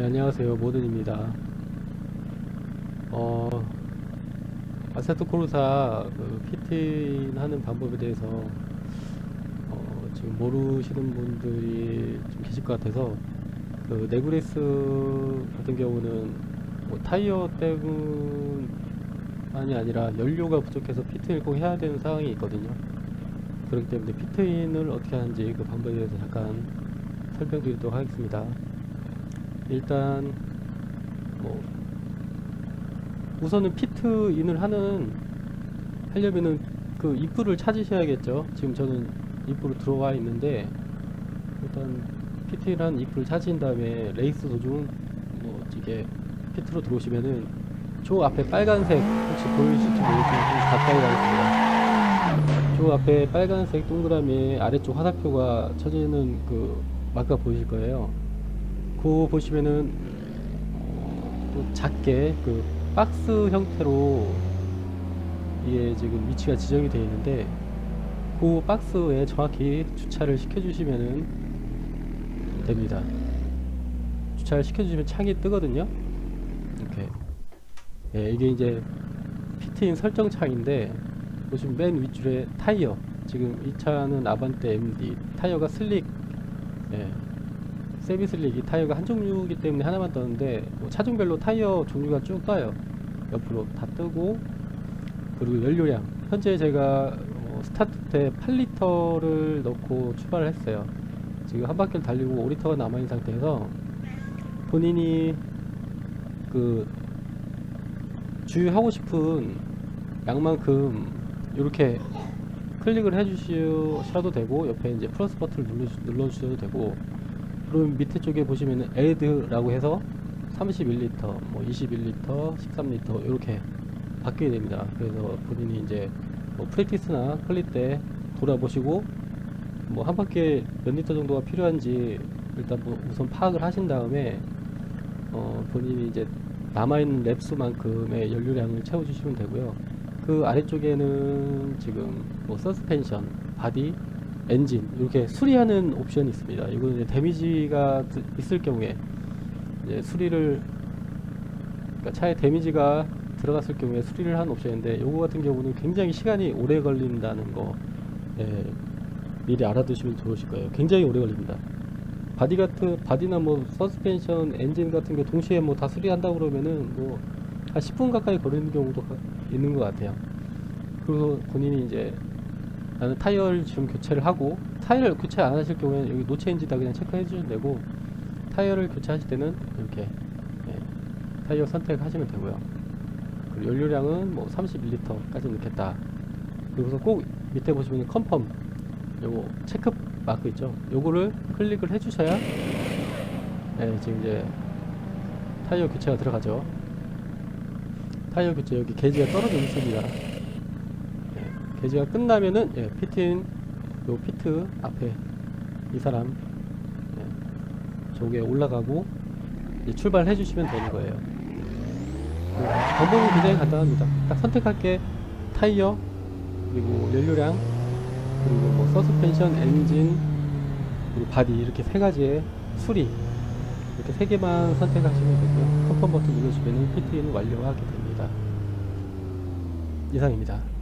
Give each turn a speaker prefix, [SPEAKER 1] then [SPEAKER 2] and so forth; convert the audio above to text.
[SPEAKER 1] 네, 안녕하세요. 모든입니다. 어, 아세토 코르사 그 피팅 하는 방법에 대해서 어, 지금 모르시는 분들이 좀 계실 것 같아서 그 네그레스 같은 경우는 뭐 타이어 때문만이 아니라 연료가 부족해서 피트를 꼭 해야 되는 상황이 있거든요. 그렇기 때문에 피트인을 어떻게 하는지 그 방법에 대해서 잠깐 설명드리도록 하겠습니다. 일단 뭐 우선은 피트 인을 하는 하려면은 그 입구를 찾으셔야겠죠. 지금 저는 입구로 들어와 있는데 일단 피트인한 입구를 찾으신 다음에 레이스 도중 뭐 이게 피트로 들어오시면은 저 앞에 빨간색 혹시 보이실지 모르겠지만 좀 가까이 가겠습니다. 저 앞에 빨간색 동그라미에 아래쪽 화살표가 쳐져 있는 그 마크가 보이실 거예요. 그거 보시면은 어, 또 작게 그 박스 형태로 이게 지금 위치가 지정이 되어 있는데 그 박스에 정확히 주차를 시켜주시면은 됩니다. 주차를 시켜주시면 창이 뜨거든요. 이렇게. 예, 이게 이제 피트인 설정 창인데 보시면 맨 윗줄에 타이어. 지금 이 차는 아반떼 MD 타이어가 슬릭. 예, 세비 슬릭 이 타이어가 한 종류이기 때문에 하나만 떴는데 뭐 차종별로 타이어 종류가 쭉 떠요. 옆으로 다 뜨고 그리고 연료량. 현재 제가 어, 스타트 때 8리터를 넣고 출발을 했어요. 지금 한 바퀴를 달리고 5리터가 남아있는 상태에서 본인이 그 주유하고 싶은 양만큼 이렇게 클릭을 해주셔도 되고 옆에 이제 플러스 버튼을 눌러, 주셔도 되고 그럼 밑에 쪽에 보시면은 add라고 해서 31리터, 뭐 21리터, 13리터 이렇게 바뀌게 됩니다. 그래서 본인이 이제 뭐 프랙티스나 클립 때 돌아보시고 뭐 한 바퀴에 몇 리터 정도가 필요한지 일단 뭐 우선 파악을 하신 다음에 어 본인이 이제 남아있는 랩수만큼의 연료량을 채워주시면 되고요. 그 아래쪽에는 지금 뭐 서스펜션, 바디, 엔진 이렇게 수리하는 옵션이 있습니다. 이거는 이제 데미지가 드- 있을 경우에 이제 수리를 그러니까 차에 데미지가 들어갔을 경우에 수리를 하는 옵션인데 요거 같은 경우는 굉장히 시간이 오래 걸린다는 거 예, 미리 알아두시면 좋으실 거예요. 굉장히 오래 걸립니다. 바디 같은 바디나 뭐 서스펜션, 엔진 같은 게 동시에 뭐 다 수리한다 그러면은 뭐 한 10분 가까이 걸리는 경우도 가- 있는 것 같아요. 그리고 본인이 이제 나는 타이어를 지금 교체를 하고 타이어를 교체 안 하실 경우에는 여기 노체인지 다 그냥 체크해 주시면 되고 타이어를 교체하실 때는 이렇게 예, 타이어 선택하시면 되고요. 그리고 연료량은 뭐 31리터까지 넣겠다. 그리고서 꼭 밑에 보시면 컨펌 요거 체크 마크 있죠. 요거를 클릭을 해주셔야 예, 지금 이제 타이어 교체가 들어가죠. 타이어 교체 여기 게이지가 떨어져 있습니다. 예, 게이지가 끝나면은 예, 피트인 요 피트 앞에 이 사람 예, 저게 올라가고 이제 출발해 주시면 되는 거예요. 그 방법은 굉장히 간단합니다. 딱 선택할 게 타이어 그리고 연료량 그리고 뭐 서스펜션, 엔진 그리고 바디 이렇게 세 가지의 수리 이렇게 세 개만 선택하시면 되고요. 컨펌 버튼 누르시면 피트인을 완료하게 됩니다. 이상입니다.